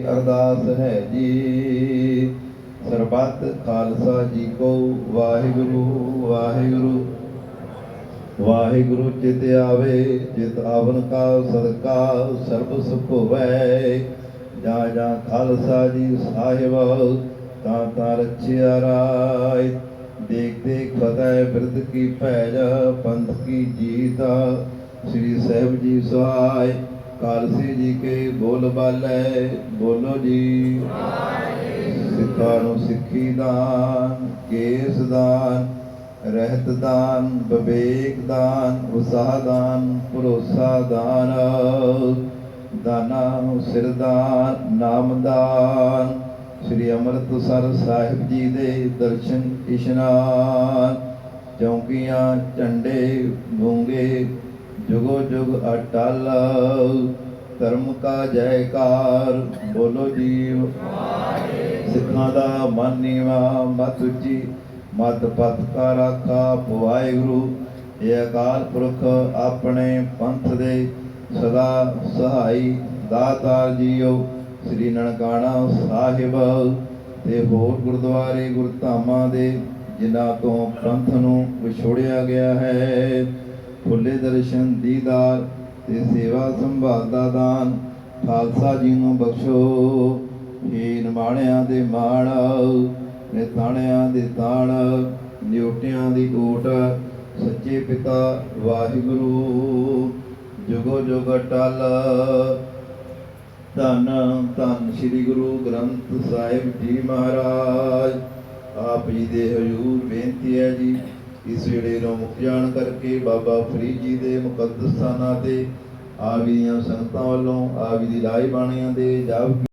ਅਰਦਾਸ ਹੈ ਜੀ। ਸਰਬੱਤ ਖਾਲਸਾ ਜੀ ਕੋ ਵਾਹਿਗੁਰੂ ਵਾਹਿਗੁਰੂ। ਵਾਹਿਗੁਰੂ ਚਿਤ ਆਵੇ ਜਿਤ ਆਵਨ ਕਾ ਸਦਕਾ ਸਰਬ ਸੁਖ ਹੋਵੈ। ਜਾ ਜਾ ਖਾਲਸਾ ਜੀ ਸਾਹਿਬ, ਤਾਂ ਤਾਂ ਰਚਿਆ ਰਾਇ ਦੇਖ ਦੇਖ ਫਤਿਹ ਬਿਰਦ ਕੀ ਭੈਜ, ਪੰਥ ਕੀ ਜੀਤ, ਸ੍ਰੀ ਸਾਹਿਬ ਜੀ ਸਹਾਇ। ਕਾਲਸੀ ਜੀ ਕੇ ਬੋਲ ਬਾਲੇ, ਬੋਲੋ ਜੀ। ਸਿੱਖਾਂ ਨੂੰ ਸਿੱਖੀ ਦਾਨ, ਕੇਸ ਦਾਨ, ਰਹਿਤ ਦਾਨ, ਵਿਵੇਕ ਦਾਨ, ਉਤਸਾਹ ਦਾਨ, ਭਰੋਸਾ ਦਾਨ, ਦਾਨਾ ਸਿਰ ਦਾਨ, ਨਾਮ ਦਾਨ। ਸ੍ਰੀ ਅੰਮ੍ਰਿਤਸਰ ਸਾਹਿਬ ਜੀ ਦੇ ਦਰਸ਼ਨ ਇਸ਼ਨਾਨ, ਚੌਂਕੀਆਂ, ਝੰਡੇ ਗੂੰਗੇ ਜੁਗੋ ਜੁਗ ਅਟਲ ਧਰਮ ਕਾ ਜੈਕਾਰ, ਬੋਲੋ ਜੀਵ। ਸਿੱਖਾਂ ਦਾ ਮਨ ਨੀਵਾ, ਮਤ ਉੱਚੀ ਮਤ ਪਤ ਕਾ ਰਾਖਾ, ਵਾਹਿਗੁਰੂ। ਇਹ ਅਕਾਲ ਪੁਰਖ ਆਪਣੇ ਪੰਥ ਦੇ ਸਦਾ ਸਹਾਈ ਦਾਤਾਰ ਜੀਓ। ਸ੍ਰੀ ਨਨਕਾਣਾ ਸਾਹਿਬ ਤੇ ਹੋਰ ਗੁਰਦੁਆਰੇ ਗੁਰਧਾਮਾਂ ਦੇ, ਜਿਨ੍ਹਾਂ ਤੋਂ ਪੰਥ ਨੂੰ ਵਿਛੋੜਿਆ ਗਿਆ ਹੈ। ਖੁੱਲੇ ਦਰਸ਼ਨ ਦੀਦਾਰ ਤੇ ਸੇਵਾ ਸੰਭਾਲ ਦਾ ਦਾਨ। ਖਾਲਸਾ ਜੀ ਨੂੰ ਬਖਸ਼ੋ। ਹੇ ਨਿਮਾਣਿਆਂ ਦੇ ਮਾਣ ਨੇ ਤਾਣਿਆਂ ਦੇ ਤਾਣ, ਨਿਉਟਿਆਂ ਦੀ ਓਟ ਸੱਚੇ ਪਿਤਾ ਵਾਹਿਗੁਰੂ, ਜੁਗੋ ਜੁਗ ਅਟਲ। ਧੰਨ ਧੰਨ ਸ੍ਰੀ ਗੁਰੂ ਗ੍ਰੰਥ ਸਾਹਿਬ ਜੀ ਮਹਾਰਾਜ। ਆਪ ਜੀ ਦੇ ਹਜ਼ੂਰ ਬੇਨਤੀ ਹੈ ਜੀ। ਇਸ ਵੇਲੇ ਨੂੰ ਮੁਖ ਜਾਣ ਕਰਕੇ ਬਾਬਾ ਫਰੀਦ ਜੀ ਦੇ ਮੁਕੱਦਸ ਸਥਾਨਾਂ ਤੇ ਆਪ ਜੀ ਦੀਆਂ ਸੰਗਤਾਂ ਵੱਲੋਂ ਆਪ ਜੀ ਦੀ ਲਾਈ ਬਾਣੀਆਂ ਦੇ ਜਪ